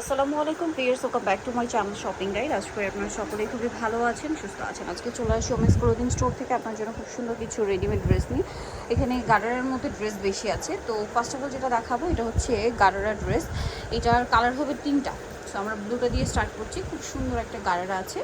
আসসালামু আলাইকুম প্রিয়ার্স welcome back to my channel shopping guide আজ করে আপনারা সকলেই খুবই ভালো আছেন, সুস্থ আছেন। আজকে চলে আসি ওমেন্স ক্লোদিং স্টোর থেকে আপনার জন্য খুব সুন্দর কিছু রেডিমেড ড্রেস নিই এখানে গার্ডারের মধ্যে ড্রেস বেশি আছে। তো ফার্স্ট অফ অল যেটা দেখাবো, এটা হচ্ছে গার্ডারা ড্রেস এটার কালার হবে তিনটা। সো আমরা ব্লুটা দিয়ে স্টার্ট করছি। খুব সুন্দর একটা গাড়ারা আছে।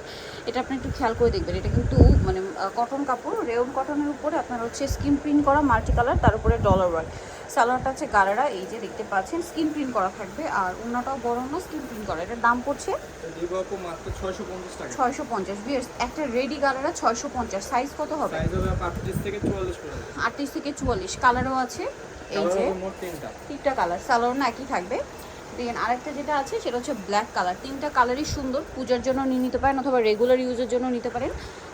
এটা আপনি একটু খেয়াল করে দেখবেন। এটা কিন্তু মানে কটন কাপড়। রেয়ন কটনের উপরে আপনার হচ্ছে স্কিন প্রিন্ট করা মাল্টি কালার তার উপরে ডলার ওয়ার্ক সালোয়ারটা আছে গাড়ারা এই যে দেখতে পাচ্ছেন স্কিন প্রিন্ট করা থাকবে। আর অন্যটাও বড় না স্কিন প্রিন্ট করা। এটার দাম পড়ছে দিব আপু মাত্র 650 টাকা ছয়শো পঞ্চাশ। বিয়ার্স একটা রেডি গাড়ারা ছয়শো পঞ্চাশ। সাইজ কত হবে? সাইজ হবে 38 থেকে 44 পর্যন্ত আটত্রিশ থেকে চুয়াল্লিশ। কালারও আছে। এই যে তিনটা। কালার সালোয়ার না একই থাকবে। দেন আরেকটা যেটা আছে সেটা হচ্ছে ব্ল্যাক কালার তিনটা কালারই সুন্দর পূজার জন্য নিয়ে নিতে পারেন অথবা রেগুলার ইউজের জন্য নিতে পারেন।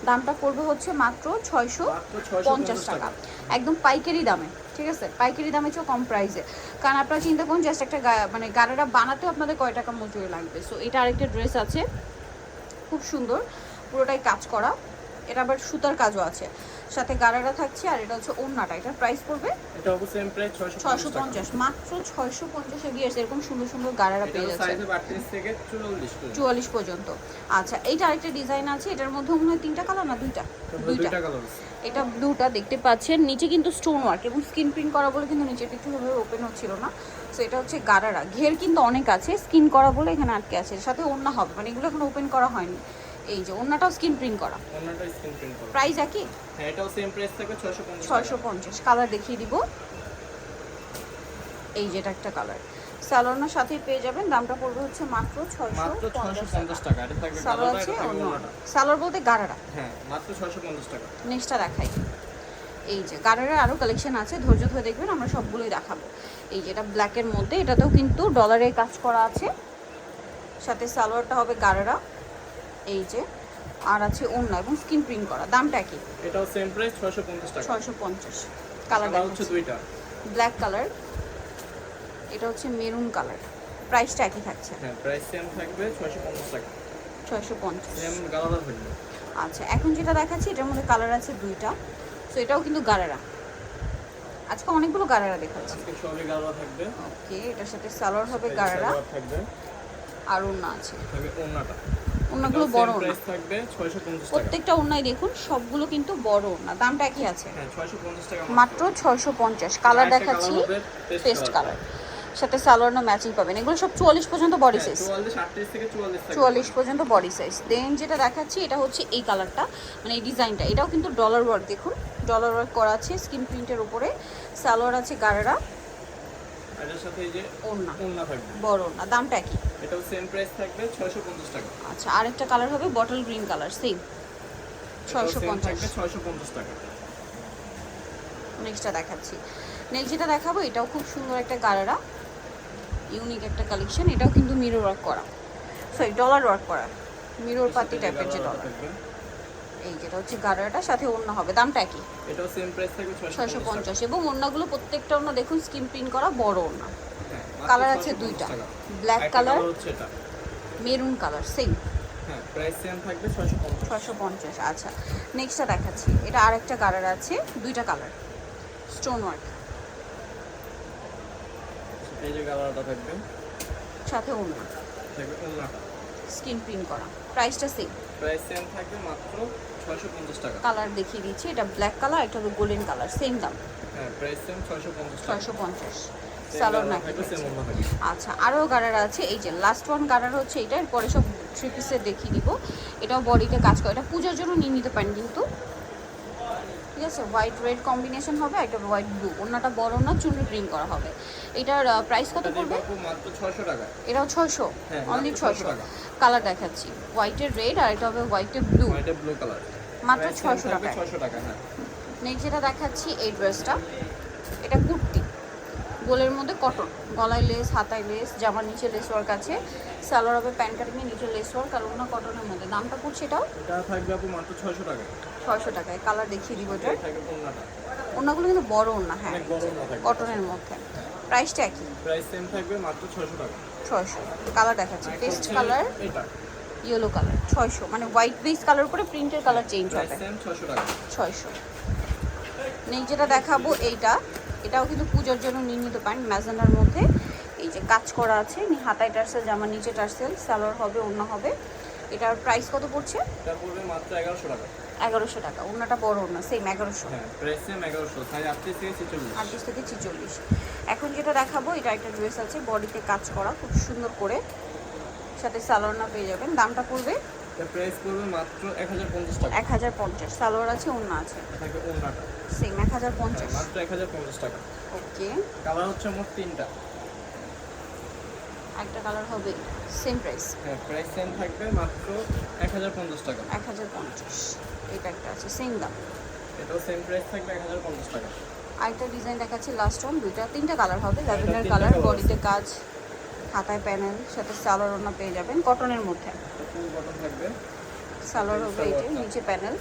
দামটা পড়বে হচ্ছে মাত্র ছয়শো পঞ্চাশ টাকা। একদম পাইকারি দামে ঠিক আছে? পাইকারি দামে চেয়েও কম প্রাইসে কারণ আপনারা চিন্তা করুন জাস্ট একটা মানে গাড়াটা বানাতেও আপনাদের কয় টাকা মজুরি লাগবে। সো এটা আরেকটা ড্রেস আছে খুব সুন্দর পুরোটাই কাজ করা। এটা আবার সুতার কাজও আছে। সাথে গাড়াটা থাকছে আর এটা হচ্ছে ওড়নাটা। এটার প্রাইস পড়বে এটা হবে সেম প্রাইস 650 ছয়শো পঞ্চাশ মাত্র ছয়শো পঞ্চাশে গিয়েছে এরকম সুন্দর সুন্দর গাড়ারা পেয়ে যাচ্ছে। সাইজ হবে 38 থেকে 44 পর্যন্ত। চুয়াল্লিশ পর্যন্ত। আচ্ছা এইটা আরেকটা ডিজাইন আছে এটার মধ্যে মনে হয় তিনটা কালার না দুইটা? দুইটা কালার আছে। এটা ব্লুটা দেখতে পাচ্ছেন নিচে কিন্তু স্টোন ওয়ার্ক এবং স্কিন প্রিন্ট করা বলে কিন্তু নিচে দিকটা ভাবে ওপেন হচ্ছিল না। সো এটা হচ্ছে গারারা। ঘের কিন্তু অনেক আছে স্কিন করা বলে এখানে আটকে আছে সাথে ওড়না হবে মানে এগুলো এখন ওপেন করা হয়নি। এই যে ওড়নাটাও স্কিন প্রিন্ট করা। অন্যটা স্ক্রিন প্রিন্ট করা। প্রাইস একই? হ্যাঁ এটাও সেম প্রাইস থাকে 650 ছয়শো পঞ্চাশ। কালার দেখিয়ে দিব। এই যে এটা একটা কালার স্যালোনার সাথে পেয়ে যাবেন দামটা পড়বে হচ্ছে মাত্র ছয়শো মাত্র পঞ্চাশ 650 টাকা। এটা থাকবে সালোয়ার আছে থাকবে সালোয়ার বলতে গারারা হ্যাঁ মাত্র 650 টাকা। নেক্সটটা দেখাই। এই যে গারারের আরও কালেকশন আছে ধৈর্য ধরে দেখবেন আমরা সবগুলোই দেখাবো। এই যেটা ব্ল্যাকের মধ্যে এটাতেও কিন্তু ডলারের কাজ করা আছে। সাথে সালোয়ারটা হবে গারারা এই যে আর আছে অন্য এবং স্কিন প্রিন্ট করা। দামটা কি? এটাও সেম প্রাইস 650 টাকা। ছয়শো পঞ্চাশ। কালার কালার হচ্ছে দুইটা। ব্ল্যাক কালার এটা হচ্ছে মেরুন কালার প্রাইসটা একই থাকছে? হ্যাঁ প্রাইস সেম থাকবে 650 টাকা। ছয়শো পঞ্চাশ। সেম কালার থাকবে আচ্ছা এখন যেটা দেখাচ্ছি এটার মধ্যে কালার আছে দুইটা। সো এটাও কিন্তু গারারা। আজকে অনেকগুলো গারারা দেখাচ্ছি। আজকে সবই গালার থাকবে। ওকে এটার সাথে সালোয়ার হবে গারারা। থাকবে। আর ওড়না আছে। থাকবে ওন্নাটা ওড়নাগুলো বড় ওড়না প্রাইস থাকবে 650 টাকা। প্রত্যেকটা ওড়নাই দেখুন সবগুলো কিন্তু বড় ওড়না দামটা একই আছে। হ্যাঁ 650 টাকা মাত্র। ছয়শো পঞ্চাশ। কালার দেখাচ্ছি পেস্ট কালার সাথে সালোয়ার না ম্যাচিং পাবেন। এগুলো সব চুয়াল্লিশ পর্যন্ত বডি হ্যাঁ, সাইজ 44 38 থেকে 44 টাকা চুয়াল্লিশ পর্যন্ত বডি সাইজ দেন যেটা দেখাচ্ছি এটা হচ্ছে এই কালারটা মানে এই ডিজাইনটা এটাও কিন্তু ডলার ওয়ার্ক দেখুন। ডলার ওয়ার্ক করা আছে স্কিন প্রিন্টের উপরে। সালোয়ার আছে গারারা। এটার সাথে এই যে ওড়না। ওন্না থাকবে। বড় ওড়না দামটা কি এটাও সেম প্রাইস থাকবে 650 টাকা। আচ্ছা আরেকটা কালার হবে বটল গ্রিন কালার সেম ছয়শো এটাও same পঞ্চাশ। থাকবে 650 টাকা। নেক্সটটা দেখাচ্ছি। নেক্সট যেটা দেখাবো এটাও খুব সুন্দর একটা গারারা। ইউনিক একটা কালেকশন এটাও কিন্তু মিরর ওয়ার্ক করা। সরি ডলার ওয়ার্ক করা। মিরর পাতি টাইপের যে ডলার এই যেটা হচ্ছে গারারাটা সাথে অন্য হবে। দামটা কি এটাও সেম প্রাইস থাকবে 650 পঞ্চাশ। এবং অন্যগুলো প্রত্যেকটা অন্য দেখুন স্কিন প্রিন্ট করা বড় ওড়না হ্যাঁ কালার আছে দুইটা। ব্ল্যাক কালার হচ্ছে এটা। মেরুন কালার সেম হ্যাঁ প্রাইস সেম থাকবে 650 পঞ্চাশ। আচ্ছা। নেক্সটটা দেখাচ্ছি। এটা আরেকটা কালার আছে দুইটা কালার স্টোন ওয়ার্ক এই যে কালারটা থাকবে। সাথে অন্য। স্কিন প্রিন্ট করা। প্রাইসটা সেম প্রাইস সেম থাকবে মাত্র 650 টাকা। কালার দেখিয়ে দিচ্ছি এটা ব্ল্যাক কালার এটা হলো গোল্ডেন কালার সেম দাম। হ্যাঁ প্রাইস সেম 650 টাকা। ছয়শো পঞ্চাশ। Same সালোয়ার নাকি সেম ওন্না থাকবে আচ্ছা আরও গাড়ার আছে এই যে লাস্ট ওয়ান গাড়ার হচ্ছে এটা এরপরে সব থ্রি পিসে দেখিয়ে দিব। এটাও বডিতে কাজ করে এটা পূজার জন্য নিয়ে নিতে পারেন কিন্তু। ঠিক আছে? হোয়াইট রেড কম্বিনেশন হবে একটা হোয়াইট ব্লু অন্যটা বড় না চুনি প্রিন্ট করা হবে। এটার প্রাইস কত পড়বে? দিব মাত্র 600 টাকা। এটাও ছয়শো? হ্যাঁ, অনলি ছয়শো। 600 টাকা। কালার দেখাচ্ছি। হোয়াইটের রেড আর এটা হবে হোয়াইটের ব্লু এটা ব্লু কালার মাত্র ছয়শো টাকা 600 টাকা হ্যাঁ। নেক্সট যেটা দেখাচ্ছি এই ড্রেসটা এটা কুর্তি গোলের মধ্যে কটন। গলায় লেস হাতায় লেস জামার নিচে লেস ওয়ার্ক আছে। সালোয়ার হবে প্যান্ট কাটিংয়ে নিচে লেস ওয়ার্ক আর অন্য কটনের মধ্যে। দামটা পড়ছে এটাও? এটা থাকবে আপু মাত্র 600 টাকা। ছয়শো টাকায়। কালার দেখিয়ে দিব এটা। অন্যগুলো কিন্তু বড় অন্য হ্যাঁ। কটনের মধ্যে। প্রাইসটা একই প্রাইস সেম থাকবে মাত্র 600 টাকা। ছয়শো। কালার দেখাচ্ছি। পেস্ট কালার এটা। ইয়েলো কালার ছয়শো। মানে হোয়াইট বেস কালার উপরে প্রিন্টের কালার চেঞ্জ হবে। সেম 600 টাকা। ছয়শো। নেক্সট যেটা দেখাবো এইটা। এটাও কিন্তু পুজোর জন্য নিয়ে নিতে পারেন ম্যাজেন্ডার মধ্যে। এই যে কাজ করা আছে হাতায় টার্সেল জামার নিচে টার্সেল সালোয়ার হবে অন্য হবে। এটার প্রাইস কত পড়ছে? এটা পড়বে মাত্র এগারোশো টাকা। অন্যটা বড় না সেম এগারোশো। হ্যাঁ প্রাইস সেম এগারোশো সাইজ আটত্রিশ থেকে ছেচল্লিশ। আটত্রিশ থেকে ছিচল্লিশ। এখন যেটা দেখাবো এটা একটা ড্রেস আছে বডিতে কাজ করা খুব সুন্দর করে। সাথে সালোয়ারনা পেয়ে যাবেন। দামটা পড়বে এটা প্রাইস পড়বে মাত্র এক হাজার পঞ্চাশ টাকা। এক হাজার পঞ্চাশ সালোয়ার আছে অন্য আছে। থাকবে ওড়নাটা। সেম এক হাজার হ্যাঁ, পঞ্চাশ মাত্র এক হাজার পঞ্চাশ টাকা। ওকে কালার হচ্ছে মোট তিনটা। একটা কালার হবে সেম প্রাইস হ্যাঁ প্রাইস সেম থাকবে মাত্র এক হাজার পঞ্চাশ টাকা। এক হাজার পঞ্চাশ এটা একটা আছে সেম দাম। এটাও সেম প্রাইস থাকবে এক হাজার পঞ্চাশ টাকা। আরেকটা ডিজাইন দেখাচ্ছি লাস্ট ওয়ান দুইটা তিনটা কালার হবে ল্যাভেন্ডার কালার বডিতে কাজ। হাতায় প্যানেল সাথে সালোয়ার ওনা পেয়ে যাবেন কটনের মধ্যে। সালোয়ার হবে এটা। নিচে প্যানেল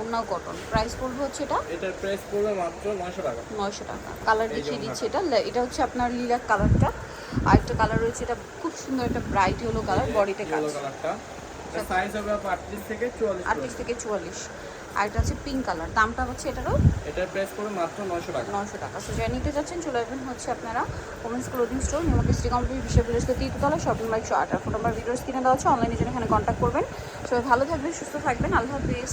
অন্যও কটন। প্রাইস পড়বে হচ্ছে এটা? এটার প্রাইস পড়বে মাত্র নয়শো টাকা। নয়শো টাকা। কালার দেখিয়ে দিচ্ছি এটা। এটা হচ্ছে আপনার লিলাক কালারটা। আর একটা কালার রয়েছে এটা খুব সুন্দর একটা ব্রাইট হলো কালার বডিতে কাজ। কালারটা। এটা সাইজ হবে আপনার আটত্রিশ থেকে চুয়াল্লিশ আটত্রিশ থেকে চুয়াল্লিশ। আর এটা হচ্ছে পিঙ্ক কালার দামটা হচ্ছে এটারও এটার প্রাইস পড়বে মাত্র নয়শো টাকা। নশো টাকা। সো যারা নিতে যাচ্ছেন চলে আসবেন হচ্ছে আপনারা ওমেন্স ক্লোদিং স্টোর নিমকে শ্রী কমপ্লিট বিশ্ব তৃতীয়তলা শপিং বাইক শো আটার ফোন নাম্বার ভিডিওস কিনে দেওয়া আছে অনলাইনে জন্য এখানে কন্ট্যাক্ট করবেন। সবাই ভালো থাকবেন সুস্থ থাকবেন। আল্লাহ হাফিজ।